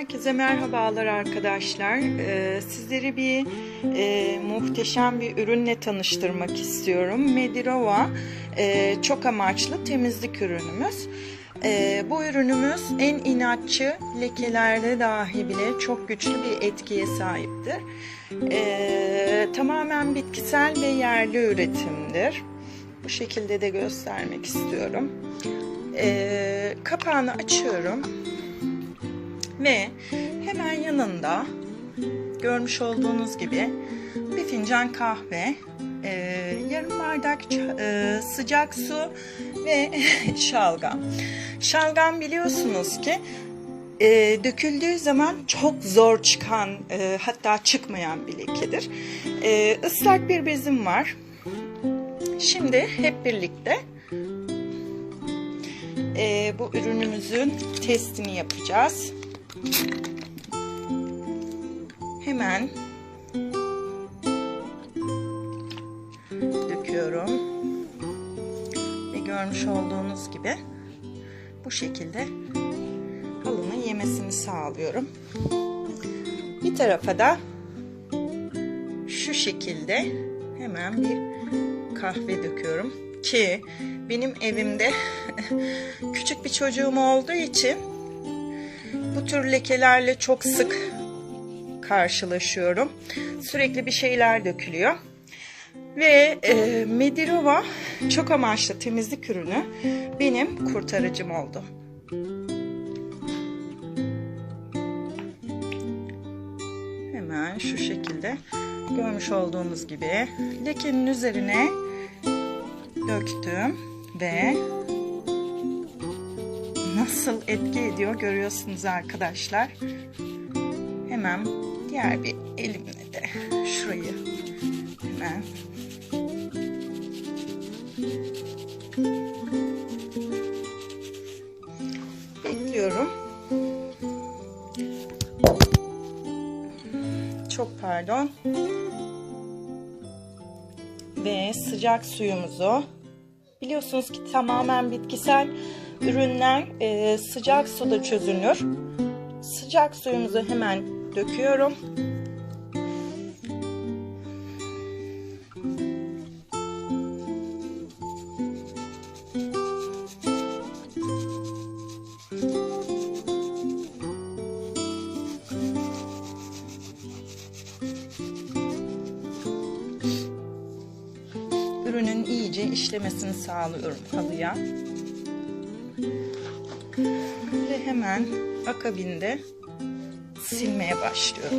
Herkese merhabalar arkadaşlar. Ee, sizleri bir e, muhteşem bir ürünle tanıştırmak istiyorum. Medirova e, çok amaçlı temizlik ürünümüz. E, bu ürünümüz en inatçı lekelerde dahi bile çok güçlü bir etkiye sahiptir. E, tamamen bitkisel ve yerli üretimdir. Bu şekilde de göstermek istiyorum. E, kapağını açıyorum ve hemen yanında görmüş olduğunuz gibi bir fincan kahve, e, yarım bardak e, sıcak su ve şalgam. Şalgam biliyorsunuz ki e, döküldüğü zaman çok zor çıkan e, hatta çıkmayan bir lekedir. E, ıslak bir bezim var. Şimdi hep birlikte e, bu ürünümüzün testini yapacağız. Hemen döküyorum. Ve görmüş olduğunuz gibi bu şekilde halının yemesini sağlıyorum. Bir tarafa da şu şekilde hemen bir kahve döküyorum ki benim evimde küçük bir çocuğum olduğu için bu tür lekelerle çok sık karşılaşıyorum. Sürekli bir şeyler dökülüyor. Ve e, Medirova çok amaçlı temizlik ürünü benim kurtarıcım oldu. Hemen şu şekilde görmüş olduğunuz gibi lekenin üzerine döktüm ve nasıl etki ediyor görüyorsunuz arkadaşlar. Hemen diğer bir elimle de şurayı hemen bekliyorum. Çok pardon. Ve sıcak suyumuzu biliyorsunuz ki tamamen bitkisel ürünler e, sıcak suda çözünür. Sıcak suyumuzu hemen döküyorum. İyice işlemesini sağlıyorum halıya. Ve hemen akabinde silmeye başlıyorum.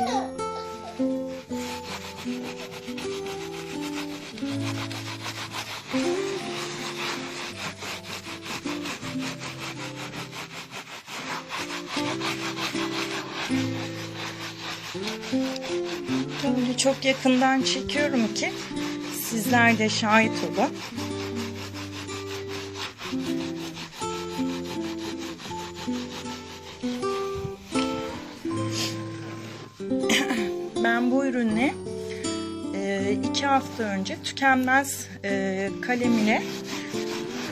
Böyle çok yakından çekiyorum ki sizler de şahit olun. Ben bu ürünü e, iki hafta önce tükenmez e, kalemine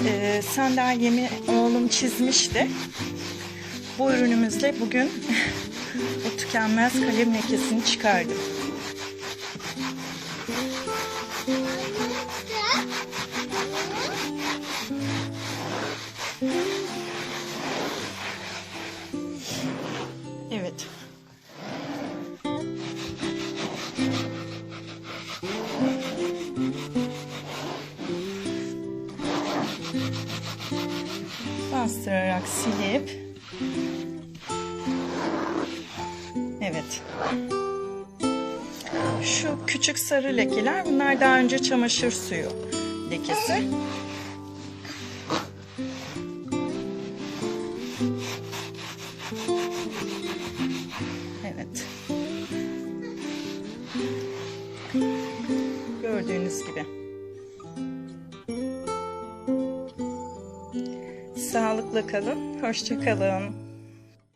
e, sandalyemi oğlum çizmişti. Bu ürünümüzle bugün o tükenmez kalem lekesini çıkardım. Bastırarak silip Evet. Şu küçük sarı lekeler bunlar daha önce çamaşır suyu lekesi. Evet. Gördüğünüz gibi. Sağlıkla kalın, hoşça kalın.